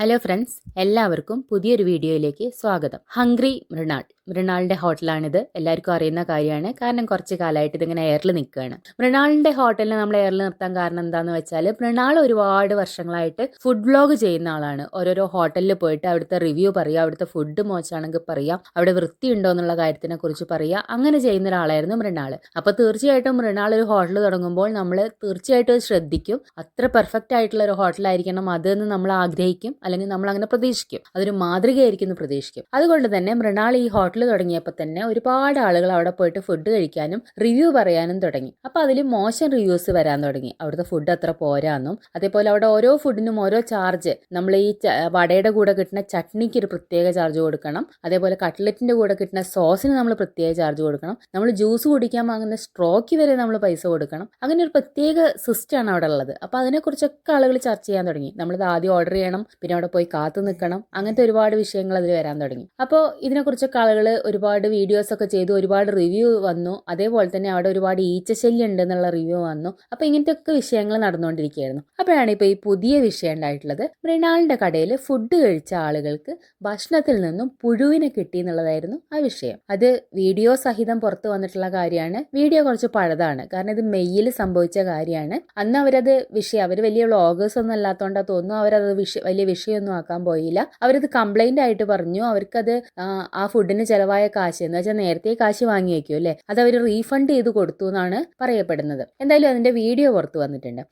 Hello friends എല്ലാവർക്കും പുതിയൊരു വീഡിയോയിലേക്ക് സ്വാഗതം. ഹംഗ്രി മൃണാൾ. മൃണാളിന്റെ ഹോട്ടലാണിത്. എല്ലാവർക്കും അറിയുന്ന കാര്യമാണ്. കാരണം കുറച്ച് കാലമായിട്ട് ഇതിങ്ങനെ എയറിൽ നിൽക്കുകയാണ്. മൃണാളിന്റെ ഹോട്ടലിനെ നമ്മൾ എയറിൽ നിർത്താൻ കാരണം എന്താണെന്ന് വെച്ചാൽ മൃണാൾ ഒരുപാട് വർഷങ്ങളായിട്ട് ഫുഡ് വ്ലോഗ് ചെയ്യുന്ന ആളാണ്. ഓരോരോ ഹോട്ടലിൽ പോയിട്ട് അവിടുത്തെ റിവ്യൂ പറയുക അവിടുത്തെ ഫുഡ് മോശമാണെങ്കിൽ പറയാം അവിടെ വൃത്തി ഉണ്ടോ എന്നുള്ള കാര്യത്തിനെ കുറിച്ച് പറയുക അങ്ങനെ ചെയ്യുന്ന ഒരാളായിരുന്നു മൃണാൾ. അപ്പോൾ തീർച്ചയായിട്ടും മൃണാൾ ഒരു ഹോട്ടൽ തുടങ്ങുമ്പോൾ നമ്മൾ തീർച്ചയായിട്ടും ശ്രദ്ധിക്കും. അത്ര പെർഫെക്റ്റ് ആയിട്ടുള്ള ഒരു ഹോട്ടലായിരിക്കണം അതെന്ന് നമ്മൾ ആഗ്രഹിക്കും അല്ലെങ്കിൽ നമ്മൾ അങ്ങനെ പ്രതീക്ഷിക്കും. അതൊരു മാതൃകയായിരിക്കും എന്ന് പ്രതീക്ഷിക്കും. അതുകൊണ്ട് തന്നെ മൃണാൾ ഈ ഹോട്ടൽ തുടങ്ങിയപ്പോൾ തന്നെ ഒരുപാട് ആളുകൾ അവിടെ പോയിട്ട് ഫുഡ് കഴിക്കാനും റിവ്യൂ പറയാനും തുടങ്ങി. അപ്പോൾ അതിൽ മോശം റിവ്യൂസ് വരാൻ തുടങ്ങി. അവിടുത്തെ ഫുഡ് അത്ര പോരാന്നും അതേപോലെ അവിടെ ഓരോ ഫുഡിനും ഓരോ ചാർജ് നമ്മൾ ഈ വടയുടെ കൂടെ കിട്ടുന്ന ചട്നിക്ക് ഒരു പ്രത്യേക ചാർജ് കൊടുക്കണം. അതേപോലെ കട്ട്ലറ്റിന്റെ കൂടെ കിട്ടുന്ന സോസിന് നമ്മൾ പ്രത്യേക ചാർജ് കൊടുക്കണം. നമ്മൾ ജ്യൂസ് കുടിക്കാൻ വാങ്ങുന്ന സ്ട്രോക്ക് വരെ നമ്മൾ പൈസ കൊടുക്കണം. അങ്ങനെ ഒരു പ്രത്യേക സിസ്റ്റമാണ് അവിടെ ഉള്ളത്. അപ്പോൾ അതിനെക്കുറിച്ചൊക്കെ ആളുകൾ ചർച്ച ചെയ്യാൻ തുടങ്ങി. നമ്മളിത് ആദ്യം ഓർഡർ ചെയ്യണം പിന്നെ അവിടെ പോയി കാത്തു നിൽക്കണം. അങ്ങനത്തെ ഒരുപാട് വിഷയങ്ങൾ അതിൽ വരാൻ തുടങ്ങി. അപ്പോൾ ഇതിനെക്കുറിച്ചൊക്കെ ആളുകൾ ഒരുപാട് വീഡിയോസൊക്കെ ചെയ്തു ഒരുപാട് റിവ്യൂ വന്നു. അതേപോലെ തന്നെ അവിടെ ഒരുപാട് ഈച്ചശല്യം ഉണ്ട് എന്നുള്ള റിവ്യൂ വന്നു. അപ്പോൾ ഇങ്ങനത്തെ ഒക്കെ വിഷയങ്ങൾ നടന്നുകൊണ്ടിരിക്കുകയായിരുന്നു. അപ്പോഴാണ് ഇപ്പോൾ ഈ പുതിയ വിഷയം ഉണ്ടായിട്ടുള്ളത്. മൃണാളിന്റെ കടയിൽ ഫുഡ് കഴിച്ച ആളുകൾക്ക് ഭക്ഷണത്തിൽ നിന്നും പുഴുവിനെ കിട്ടി എന്നുള്ളതായിരുന്നു ആ വിഷയം. അത് വീഡിയോ സഹിതം പുറത്തു വന്നിട്ടുള്ള കാര്യമാണ്. വീഡിയോ കുറച്ച് പഴതാണ്. കാരണം ഇത് മെയ്യിൽ സംഭവിച്ച കാര്യമാണ്. അന്ന് അവരത് വിഷയം അവർ വലിയ വ്ളോഗേഴ്സ് ഒന്നും അല്ലാത്തതുകൊണ്ടാ തോന്നുന്നു അവരത് വിഷയം വലിയ വിഷയമൊന്നും ആക്കാൻ പോയില്ല. അവരത് കംപ്ലൈന്റ് ആയിട്ട് പറഞ്ഞു. അവർക്കത് ആ ഫുഡിന് ചെലവായ കാശ്. എന്ന് വെച്ചാൽ നേരത്തെ കാശ് വാങ്ങി വെക്കും അല്ലേ? അത് അവർ റീഫണ്ട് ചെയ്ത് കൊടുത്തു എന്നാണ് പറയപ്പെടുന്നത്. എന്തായാലും അതിന്റെ വീഡിയോ പുറത്തു വന്നിട്ടുണ്ട്.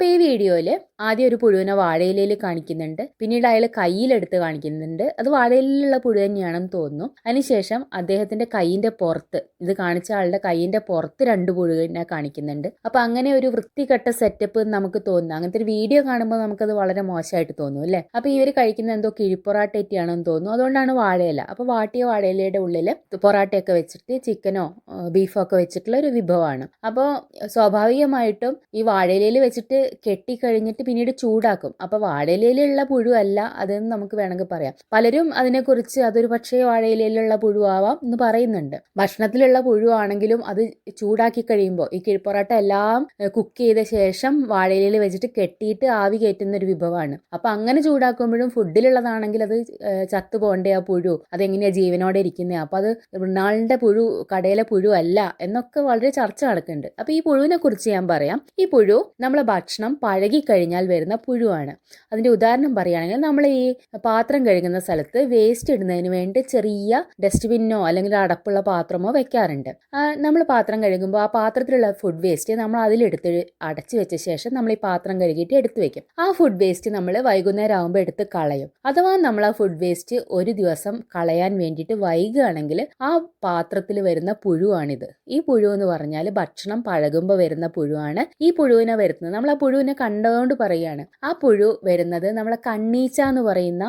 അപ്പൊ ഈ വീഡിയോയിൽ ആദ്യം ഒരു പുഴുവിനെ വാഴയിലയിൽ കാണിക്കുന്നുണ്ട്. പിന്നീട് അയാൾ കയ്യിലെടുത്ത് കാണിക്കുന്നുണ്ട്. അത് വാഴയിലുള്ള പുഴു തന്നെയാണെന്ന് തോന്നുന്നു. അതിനുശേഷം അദ്ദേഹത്തിന്റെ കൈയിന്റെ പുറത്ത് ഇത് കാണിച്ച ആളുടെ കൈയിന്റെ പുറത്ത് രണ്ട് പുഴുവിനെ കാണിക്കുന്നുണ്ട്. അപ്പൊ അങ്ങനെ ഒരു വൃത്തികെട്ട സെറ്റപ്പ് നമുക്ക് തോന്നുന്നു. അങ്ങനത്തെ ഒരു വീഡിയോ കാണുമ്പോൾ നമുക്കത് വളരെ മോശമായിട്ട് തോന്നും അല്ലേ? അപ്പൊ ഇവർ കഴിക്കുന്ന എന്തോ കിഴിപ്പൊറാട്ടയറ്റിയാണെന്ന് തോന്നുന്നു. അതുകൊണ്ടാണ് വാഴയില. അപ്പൊ വാട്ടിയ വാഴയിലയുടെ ഉള്ളിൽ പൊറാട്ടയൊക്കെ വെച്ചിട്ട് ചിക്കനോ ബീഫോ ഒക്കെ വെച്ചിട്ടുള്ള ഒരു വിഭവമാണ്. അപ്പോൾ സ്വാഭാവികമായിട്ടും ഈ വാഴയിലയിൽ വെച്ചിട്ട് കെട്ടിക്കഴിഞ്ഞിട്ട് പിന്നീട് ചൂടാക്കും. അപ്പോൾ വാഴയിലയിലുള്ള പുഴുവല്ല അതെന്ന് നമുക്ക് വേണമെങ്കിൽ പറയാം. പലരും അതിനെക്കുറിച്ച് അതൊരു പക്ഷേ വാഴയിലയിലുള്ള പുഴുവാവാം എന്ന് പറയുന്നുണ്ട്. ഭക്ഷണത്തിലുള്ള പുഴുവാണെങ്കിലും അത് ചൂടാക്കി കഴിയുമ്പോൾ ഈ കിഴിപ്പൊറാട്ട എല്ലാം കുക്ക് ചെയ്ത ശേഷം വാഴയിലയിൽ വെച്ചിട്ട് കെട്ടിയിട്ട് ആവി കയറ്റുന്ന ഒരു വിഭവമാണ്. അപ്പോൾ അങ്ങനെ ചൂടാക്കുമ്പോഴും ഫുഡിലുള്ളതാണെങ്കിൽ അത് ചത്തു പോകണ്ടേ ആ പുഴു? അതെങ്ങനെയാ ജീവനോടെ ഇരിക്കുന്നത് അപ്പോൾ അത് മൃണാളിന്റെ പുഴു കടയിലെ പുഴു അല്ല എന്നൊക്കെ വളരെ ചർച്ച നടക്കുന്നുണ്ട്. അപ്പോൾ ഈ പുഴുവിനെ കുറിച്ച് ഞാൻ പറയാം. ഈ പുഴു നമ്മളെ ഭക്ഷണം പഴകിക്കഴിഞ്ഞാൽ വരുന്ന പുഴുവാണ്. അതിന്റെ ഉദാഹരണം പറയുകയാണെങ്കിൽ നമ്മൾ ഈ പാത്രം കഴുകുന്ന സ്ഥലത്ത് വേസ്റ്റ് ഇടുന്നതിന് വേണ്ടി ചെറിയ ഡസ്റ്റ്ബിന്നോ അല്ലെങ്കിൽ അടപ്പുള്ള പാത്രമോ വെക്കാറുണ്ട്. നമ്മൾ പാത്രം കഴുകുമ്പോൾ ആ പാത്രത്തിലുള്ള ഫുഡ് വേസ്റ്റ് നമ്മൾ അതിലെടുത്ത് അടച്ചു വെച്ച ശേഷം നമ്മൾ ഈ പാത്രം കഴുകിയിട്ട് എടുത്തു വെക്കും. ആ ഫുഡ് വേസ്റ്റ് നമ്മൾ വൈകുന്നേരം ആകുമ്പോൾ എടുത്ത് കളയും. അഥവാ നമ്മൾ ആ ഫുഡ് വേസ്റ്റ് ഒരു ദിവസം കളയാൻ വേണ്ടിയിട്ട് വൈകുകയാണെങ്കിൽ ആ പാത്രത്തിൽ വരുന്ന പുഴുവാണിത്. ഈ പുഴു എന്ന് പറഞ്ഞാൽ ഭക്ഷണം പഴകുമ്പോൾ വരുന്ന പുഴുവാണ്. ഈ പുഴുവിനെ വരുത്തുന്നത്. നമ്മൾ ആ പുഴുവിനെ കണ്ടതുകൊണ്ട് പറയുകയാണ് ആ പുഴു വരുന്നത് നമ്മളെ കണ്ണീച്ച എന്ന് പറയുന്ന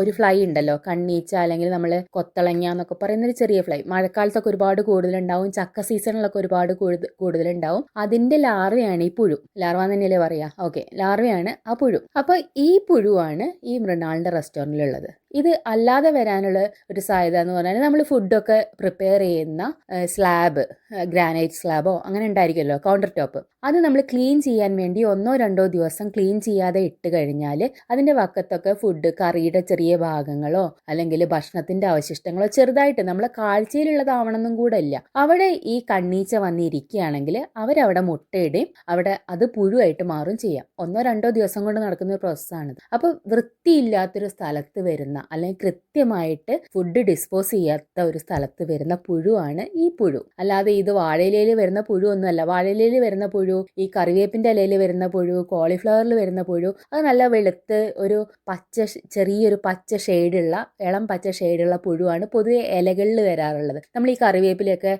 ഒരു ഫ്ലൈ ഉണ്ടല്ലോ. കണ്ണീച്ച അല്ലെങ്കിൽ നമ്മൾ കൊത്തളങ്ങ എന്നൊക്കെ പറയുന്ന ഒരു ചെറിയ ഫ്ലൈ മഴക്കാലത്തൊക്കെ ഒരുപാട് കൂടുതലുണ്ടാവും. ചക്ക സീസണിലൊക്കെ ഒരുപാട് കൂടുതൽ കൂടുതലുണ്ടാവും. അതിന്റെ ലാർവയാണ് ഈ പുഴു. ലാർവ തന്നെയല്ലേ പറയാ? ഓക്കെ ലാർവയാണ് ആ പുഴു. അപ്പൊ ഈ പുഴുവാണ് ഈ മൃണാളിന്റെ റെസ്റ്റോറന്റിലുള്ളത് ഇത് അല്ലാതെ വരാനുള്ള ഒരു സാധ്യത എന്ന് പറഞ്ഞാൽ നമ്മൾ ഫുഡൊക്കെ പ്രിപ്പയർ ചെയ്യുന്ന സ്ലാബ് ഗ്രാനൈറ്റ് സ്ലാബോ അങ്ങനെ ഉണ്ടായിരിക്കുമല്ലോ കൗണ്ടർ ടോപ്പ് അത് നമ്മൾ ക്ലീൻ ചെയ്യാൻ വേണ്ടി ഒന്നോ രണ്ടോ ദിവസം ക്ലീൻ ചെയ്യാതെ ഇട്ട് കഴിഞ്ഞാൽ അതിന്റെ വക്കത്തൊക്കെ ഫുഡ് കറിയുടെ ചെറിയ ഭാഗങ്ങളോ അല്ലെങ്കിൽ ഭക്ഷണത്തിന്റെ അവശിഷ്ടങ്ങളോ ചെറുതായിട്ട് നമ്മളെ കാഴ്ചയിലുള്ളതാവണമെന്നും കൂടെ ഇല്ല. അവിടെ ഈ കണ്ണീച്ച വന്നിരിക്കുകയാണെങ്കിൽ അവരവിടെ മുട്ടയിടുകയും അവിടെ അത് പുഴുവായിട്ട് മാറും ചെയ്യാം. ഒന്നോ രണ്ടോ ദിവസം കൊണ്ട് നടക്കുന്ന ഒരു പ്രോസസ്സാണിത് അപ്പോൾ വൃത്തിയില്ലാത്തൊരു സ്ഥലത്ത് വരുന്ന അല്ലെങ്കിൽ കൃത്യമായിട്ട് ഫുഡ് ഡിസ്പോസ് ചെയ്യാത്ത ഒരു സ്ഥലത്ത് വരുന്ന പുഴുവാണ് ഈ പുഴു. അല്ലാതെ ഇത് വാഴയിലയിൽ വരുന്ന പുഴു ഒന്നുമല്ല വാഴയിലയിൽ വരുന്ന പുഴു ഈ കറിവേപ്പിന്റെ ഇലയിൽ വരുന്ന പുഴു കോളിഫ്ലവറിൽ വരുന്ന പുഴു അത് നല്ല വെളുത്ത് ഒരു പച്ച ചെറിയൊരു പച്ച ഷെയ്ഡുള്ള ഇളം പച്ച ഷെയ്ഡുള്ള പുഴുവാണ് പൊതുവെ ഇലകളിൽ വരാറുള്ളത്. നമ്മൾ ഈ കറിവേപ്പിലൊക്കെ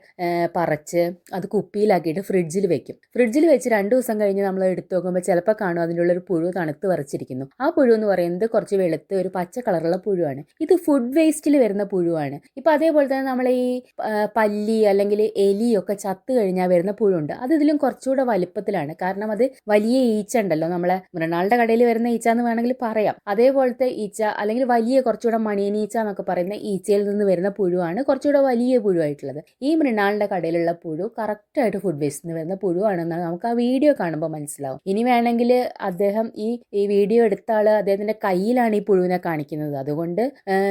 പറച്ച് അത് കുപ്പിയിലാക്കിയിട്ട് ഫ്രിഡ്ജിൽ വെക്കും. ഫ്രിഡ്ജിൽ വെച്ച് രണ്ട് ദിവസം കഴിഞ്ഞ് നമ്മൾ എടുത്തു നോക്കുമ്പോൾ ചിലപ്പോൾ കാണും അതിന്റെ ഉള്ളൊരു പുഴു തണുത്ത് വരച്ചിരിക്കുന്നു ആ പുഴു എന്ന് പറയുന്നത് കുറച്ച് വെളുത്ത് ഒരു പച്ച കളറുള്ള പുഴുവാണ്. ഇത് ഫുഡ് വേസ്റ്റിൽ വരുന്ന പുഴുവാണ്. ഇപ്പം അതേപോലെ തന്നെ നമ്മൾ ഈ പല്ലി അല്ലെങ്കിൽ എലി ഒക്കെ ചത്തു കഴിഞ്ഞാൽ വരുന്ന പുഴുണ്ട്. അത് ഇതിലും കുറച്ചുകൂടെ വലുപ്പത്തിലാണ്. കാരണം അത് വലിയ ഈച്ച ഉണ്ടല്ലോ. നമ്മളെ മൃണാളുടെ കടയിൽ വരുന്ന ഈച്ച എന്ന് വേണമെങ്കിൽ പറയാം. അതേപോലത്തെ ഈച്ച അല്ലെങ്കിൽ വലിയ കുറച്ചുകൂടെ മണിയനീച്ച എന്നൊക്കെ പറയുന്ന ഈച്ചയിൽ നിന്ന് വരുന്ന പുഴുവാണ് കുറച്ചുകൂടെ വലിയ പുഴുവായിട്ടുള്ളത്. ഈ മൃണാളിന്റെ കടയിലുള്ള പുഴു കറക്റ്റായിട്ട് ഫുഡ് വേസ്റ്റിൽ നിന്ന് വരുന്ന പുഴുവാണെന്നാണ് നമുക്ക് ആ വീഡിയോ കാണുമ്പോൾ മനസ്സിലാവും. ഇനി വേണമെങ്കിൽ അദ്ദേഹം ഈ വീഡിയോ എടുത്ത ആൾ അദ്ദേഹത്തിന്റെ കയ്യിലാണ് ഈ പുഴുവിനെ കാണിക്കുന്നത്. അതുകൊണ്ട്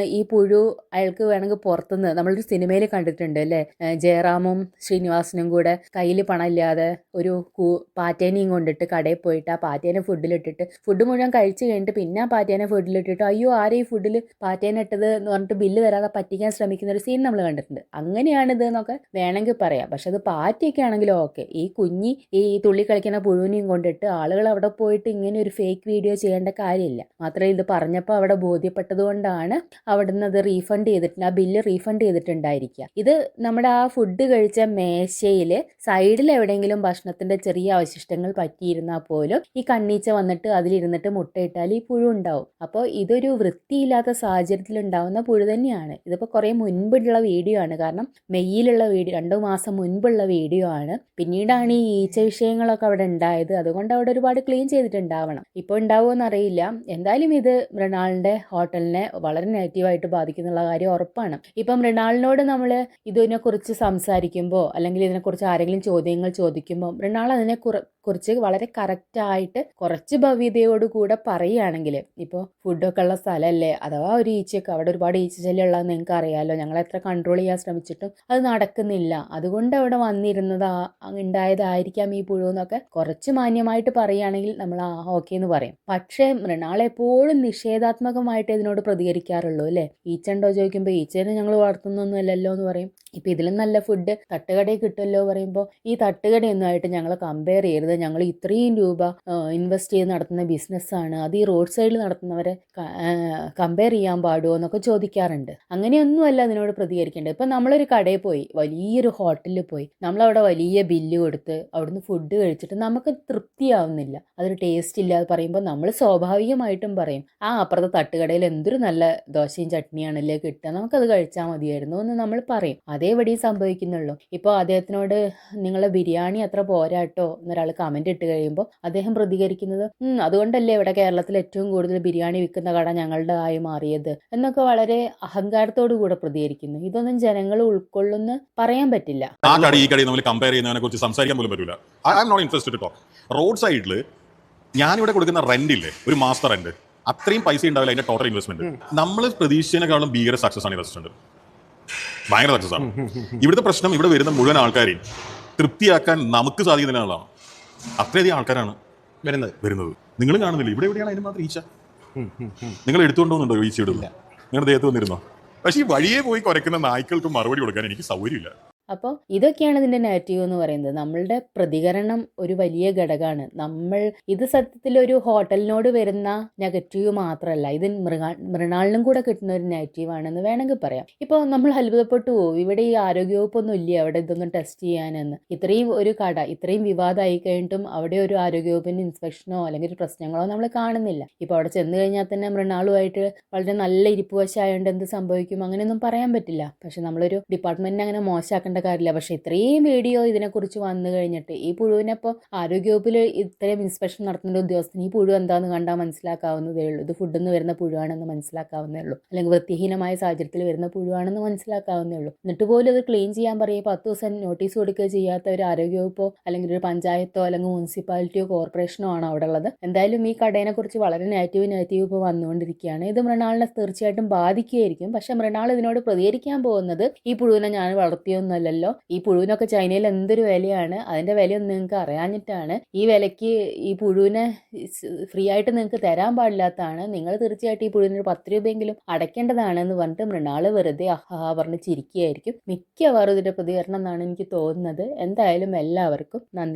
ഈ പുഴു അയാൾക്ക് വേണമെങ്കിൽ പുറത്തുനിന്ന് നമ്മളൊരു സിനിമയിൽ കണ്ടിട്ടുണ്ട് അല്ലേ? ജയറാമും ശ്രീനിവാസനും കൂടെ കയ്യിൽ പണമില്ലാതെ ഒരു കൂ- പാറ്റേനെയും കൊണ്ടിട്ട് കടയിൽ പോയിട്ട് ആ പാറ്റേനെ ഫുഡിലിട്ടിട്ട് ഫുഡ് മുഴുവൻ കഴിച്ച് കഴിഞ്ഞിട്ട് പിന്നെ ആ പാറ്റേനെ ഫുഡിലിട്ടിട്ട് അയ്യോ ആരെ ഈ ഫുഡിൽ പാറ്റേനെ ഇട്ടത് എന്ന് പറഞ്ഞിട്ട് ബില്ല് തരാതെ പറ്റിക്കാൻ ശ്രമിക്കുന്ന ഒരു സീൻ നമ്മൾ കണ്ടിട്ടുണ്ട്. അങ്ങനെയാണിത് എന്നൊക്കെ വേണമെങ്കിൽ പറയാം. പക്ഷെ അത് പാറ്റയൊക്കെ ആണെങ്കിലും ഓക്കെ. ഈ കുഞ്ഞി ഈ തുള്ളി കളിക്കുന്ന പുഴുവിനെയും കൊണ്ടിട്ട് ആളുകൾ അവിടെ പോയിട്ട് ഇങ്ങനെ ഒരു ഫേക്ക് വീഡിയോ ചെയ്യേണ്ട കാര്യമില്ല. മാത്രമേ ഇത് പറഞ്ഞപ്പോൾ അവിടെ ബോധ്യപ്പെട്ടത് കൊണ്ടാണ് അവിടുന്ന് അത് റീഫണ്ട് ചെയ്തിട്ടുണ്ട് ആ ബില്ല് റീഫണ്ട് ചെയ്തിട്ടുണ്ടായിരിക്കുക. ഇത് നമ്മുടെ ആ ഫുഡ് കഴിച്ച മേശയിൽ സൈഡിൽ എവിടെയെങ്കിലും ഭക്ഷണത്തിന്റെ ചെറിയ അവശിഷ്ടങ്ങൾ പറ്റിയിരുന്നാൽ പോലും ഈ കണ്ണീച്ച വന്നിട്ട് അതിലിരുന്നിട്ട് മുട്ടയിട്ടാൽ ഈ പുഴു ഉണ്ടാവും. അപ്പോൾ ഇതൊരു വൃത്തിയില്ലാത്ത സാഹചര്യത്തിൽ ഉണ്ടാവുന്ന പുഴു തന്നെയാണ്. ഇതിപ്പോൾ കുറേ മുൻപുള്ള വീഡിയോ ആണ്. കാരണം മെയ്യിലുള്ള വീഡിയോ രണ്ടു മാസം മുൻപുള്ള വീഡിയോ ആണ്. പിന്നീടാണ് ഈ ഈച്ച വിഷയങ്ങളൊക്കെ അവിടെ ഉണ്ടായത്. അതുകൊണ്ട് അവിടെ ഒരുപാട് ക്ലീൻ ചെയ്തിട്ടുണ്ടാവണം. ഇപ്പോൾ ഉണ്ടാവുമെന്ന് അറിയില്ല എന്തായാലും ഇത് മൃണാളിന്റെ ഹോട്ടലിനെ വളരെ നെഗറ്റീവായിട്ട് ബാധിക്കുന്നുള്ള കാര്യം ഉറപ്പാണ്. ഇപ്പം റിണാളിനോട് നമ്മൾ ഇതിനെക്കുറിച്ച് സംസാരിക്കുമ്പോൾ അല്ലെങ്കിൽ ഇതിനെക്കുറിച്ച് ആരെങ്കിലും ചോദ്യങ്ങൾ ചോദിക്കുമ്പോൾ റിണാൾ അതിനെ കുറി- കുറിച്ച് വളരെ കറക്റ്റായിട്ട് കുറച്ച് ഭവ്യതയോടുകൂടെ പറയുകയാണെങ്കിൽ ഇപ്പോൾ ഫുഡൊക്കെ ഉള്ള സ്ഥലമല്ലേ അഥവാ ഒരു ഈച്ചയൊക്കെ അവിടെ ഒരുപാട് ഈച്ച ശല്യം ഉള്ളതെന്ന് നിങ്ങൾക്ക് അറിയാമല്ലോ ഞങ്ങൾ എത്ര കൺട്രോൾ ചെയ്യാൻ ശ്രമിച്ചിട്ടും അത് നടക്കുന്നില്ല. അതുകൊണ്ട് അവിടെ വന്നിരുന്നത് ഉണ്ടായതായിരിക്കാം ഈ പുഴു എന്നൊക്കെ കുറച്ച് മാന്യമായിട്ട് പറയുകയാണെങ്കിൽ നമ്മൾ ആ ഓക്കെ എന്ന് പറയും. പക്ഷേ മൃണാൾ എപ്പോഴും നിഷേധാത്മകമായിട്ട് ഇതിനോട് പ്രതികരിക്കാറുള്ളൂ അല്ലേ? ഈച്ച ഉണ്ടോ ചോദിക്കുമ്പോൾ ഈച്ചേനെ ഞങ്ങൾ വളർത്തുന്നൊന്നുമല്ലല്ലോ എന്ന് പറയും. ഇപ്പം ഇതിലും നല്ല ഫുഡ് തട്ടുകടയിൽ കിട്ടുമല്ലോ പറയുമ്പോൾ ഈ തട്ടുകടയൊന്നുമായിട്ട് ഞങ്ങൾ കമ്പയർ ചെയ്യരുത്. ഞങ്ങൾ ഇത്രയും രൂപ ഇൻവെസ്റ്റ് ചെയ്ത് നടത്തുന്ന ബിസിനസ്സാണ് അത് ഈ റോഡ് സൈഡിൽ നടത്തുന്നവരെ കമ്പയർ ചെയ്യാൻ പാടുമോ എന്നൊക്കെ ചോദിക്കാറുണ്ട്. അങ്ങനെയൊന്നുമല്ല അതിനോട് പ്രതികരിക്കേണ്ടത്. ഇപ്പം നമ്മളൊരു കടയിൽ പോയി വലിയൊരു ഹോട്ടലിൽ പോയി നമ്മളവിടെ വലിയ ബില്ല് കൊടുത്ത് അവിടുന്ന് ഫുഡ് കഴിച്ചിട്ട് നമുക്ക് തൃപ്തിയാവുന്നില്ല. അതൊരു ടേസ്റ്റ് ഇല്ലാതെ പറയുമ്പോൾ നമ്മൾ സ്വാഭാവികമായിട്ടും പറയും ആ അപ്പുറത്തെ തട്ടുകടയിൽ എന്തൊരു നല്ല ദോശയും ചട്നിയാണല്ലേ കിട്ടുക. നമുക്കത് കഴിച്ചാൽ മതിയായിരുന്നു എന്ന് നമ്മൾ പറയും. അതേപടി സംഭവിക്കുന്നുള്ളൂ. ഇപ്പോൾ അദ്ദേഹത്തിനോട് നിങ്ങളെ ബിരിയാണി അത്ര പോരാട്ടോ എന്നൊരാൾ കമന്റ് ഇട്ട് കഴിയുമ്പോൾ അദ്ദേഹം പ്രതികരിക്കുന്നത് "ഉം, അതുകൊണ്ടല്ലേ ഇവിടെ കേരളത്തിൽ ഏറ്റവും കൂടുതൽ ബിരിയാണി വിൽക്കുന്ന കട ഞങ്ങളുടെ ആയി മാറിയത്? എന്നൊക്കെ വളരെ അഹങ്കാരത്തോടു കൂടെ പ്രതികരിക്കുന്നു. ഇതൊന്നും ജനങ്ങൾ ഉൾക്കൊള്ളുന്ന പറയാൻ പറ്റില്ല. സംസാരിക്കാൻ പോലും പറ്റില്ല I am not interested road സൈഡിൽ ഞാനിവിടെ കൊടുക്കുന്ന റെന്റ് ഇല്ലേ ഒരു മാസത്തെ റെന്റ് അത്രയും പൈസ ഉണ്ടാവില്ല അതിന്റെ ടോട്ടൽ ഇൻവെസ്റ്റ്മെന്റ് നമ്മൾ പ്രതീക്ഷിച്ചതിനേക്കാളും ഭീകര സക്സസ് ആണ് ഇൻവെസ്റ്റ്മെന്റ് ഭയങ്കര സക്സസ് ആണ്. ഇവിടുത്തെ പ്രശ്നം ഇവിടെ വരുന്ന മുഴുവൻ ആൾക്കാരെയും തൃപ്തിയാക്കാൻ നമുക്ക് സാധിക്കുന്നില്ല എന്നുള്ളതാണ്. അത്രയധികം ആൾക്കാരാണ് വരുന്നത്. വരുന്നത്. നിങ്ങൾ കാണുന്നില്ല? ഇവിടെ എവിടെയാണ് അതിന് മാത്രം ഈച്ച? നിങ്ങൾ എടുത്തുകൊണ്ടോന്നുണ്ടോ ഈച്ച ഇടുന്നില്ല നിങ്ങളുടെ ദേഹത്ത് വന്നിരുന്നോ? പക്ഷേ ഈ വഴിയെ പോയി കുരയ്ക്കുന്ന നായ്ക്കൾക്ക് മറുപടി കൊടുക്കാൻ എനിക്ക് സൗകര്യമില്ല. അപ്പോൾ ഇതൊക്കെയാണ് ഇതിന്റെ നെഗറ്റീവ് എന്ന് പറയുന്നത്. നമ്മളുടെ പ്രതികരണം ഒരു വലിയ ഘടകമാണ്. നമ്മൾ ഇത് സത്യത്തിൽ ഒരു ഹോട്ടലിനോട് വരുന്ന നെഗറ്റീവ് മാത്രമല്ല ഇത് മൃഗ മൃണാളിനും കൂടെ കിട്ടുന്ന ഒരു നെഗറ്റീവ് ആണെന്ന് വേണമെങ്കിൽ പറയാം. ഇപ്പോൾ നമ്മൾ അത്ഭുതപ്പെട്ടു പോകും ഇവിടെ ഈ ആരോഗ്യവകുപ്പൊന്നും ഇല്ല? അവിടെ ഇതൊന്നും ടെസ്റ്റ് ചെയ്യാനെന്ന്. ഇത്രയും ഒരു കട ഇത്രയും വിവാദമായി കഴിഞ്ഞിട്ടും അവിടെ ഒരു ആരോഗ്യവകുപ്പിന്റെ ഇൻസ്പെക്ഷനോ അല്ലെങ്കിൽ ഒരു പ്രശ്നങ്ങളോ നമ്മൾ കാണുന്നില്ല. ഇപ്പോൾ അവിടെ ചെന്ന് കഴിഞ്ഞാൽ തന്നെ മൃണാളുമായിട്ട് വളരെ നല്ല ഇരിപ്പ് വശമായതുകൊണ്ട് എന്ത് സംഭവിക്കും അങ്ങനെയൊന്നും പറയാൻ പറ്റില്ല. പക്ഷെ നമ്മളൊരു ഡിപ്പാർട്ട്മെന്റിനെ അങ്ങനെ മോശമാക്കേണ്ട കാര്യമില്ല. പക്ഷെ ഇത്രയും വീഡിയോ ഇതിനെക്കുറിച്ച് വന്നു കഴിഞ്ഞിട്ട് ഈ പുഴുവിനെപ്പോൾ ആരോഗ്യവകുപ്പിൽ ഇത്രയും ഇൻസ്പെക്ഷൻ നടത്തുന്ന ഉദ്യോഗസ്ഥന് ഈ പുഴു എന്താണെന്ന് കണ്ടാൽ മനസ്സിലാക്കാവുന്നതേ ഉള്ളൂ. ഇത് ഫുഡിൽ നിന്ന് വരുന്ന പുഴുവാണെന്ന് മനസ്സിലാക്കാവുന്നേ ഉള്ളൂ. അല്ലെങ്കിൽ വൃത്തിഹീനമായ സാഹചര്യത്തിൽ വരുന്ന പുഴുവാണെന്ന് മനസ്സിലാക്കാവുന്നേ ഉള്ളൂ. എന്നിട്ട് പോലും അത് ക്ലീൻ ചെയ്യാൻ പറയും. പത്ത് ദിവസം നോട്ടീസ് കൊടുക്കുക ചെയ്യാത്ത ഒരു ആരോഗ്യവകുപ്പോ അല്ലെങ്കിൽ ഒരു പഞ്ചായത്തോ അല്ലെങ്കിൽ മുനിസിപ്പാലിറ്റിയോ കോർപ്പറേഷനോ ആണ് അവിടെ ഉള്ളത്. എന്തായാലും ഈ കടയെ കുറിച്ച് വളരെ നെഗറ്റീവ് നെഗറ്റീവ് ഇപ്പോൾ വന്നുകൊണ്ടിരിക്കുകയാണ്. ഇത് മൃണാളിനെ തീർച്ചയായിട്ടും ബാധിക്കുകയായിരിക്കും. പക്ഷെ മൃണാൾ ഇതിനോട് പ്രതികരിക്കാൻ പോകുന്നത് ഈ പുഴുവിനെ ഞാൻ വളർത്തിയൊന്നുമല്ല അല്ലല്ലോ ഈ പുഴുവിനൊക്കെ ചൈനയിൽ എന്തൊരു വിലയാണ്? അതിന്റെ വിലയൊന്നും നിങ്ങൾക്ക് അറിയാഞ്ഞിട്ടാണ്. ഈ വിലയ്ക്ക് ഈ പുഴുവിനെ ഫ്രീ ആയിട്ട് നിങ്ങൾക്ക് തരാൻ പാടില്ലാത്തതാണ്. നിങ്ങൾ തീർച്ചയായിട്ടും ഈ പുഴുവിന് ഒരു പത്ത് രൂപയെങ്കിലും അടയ്ക്കേണ്ടതാണ് എന്ന് പറഞ്ഞിട്ട് മൃണാൾ വെറുതെ അഹാ പറഞ്ഞ് ചിരിക്കുകയായിരിക്കും. മിക്കവാറും ഇതിന്റെ പ്രതികരണം എന്നാണ് എനിക്ക് തോന്നുന്നത്. എന്തായാലും എല്ലാവർക്കും നന്ദി.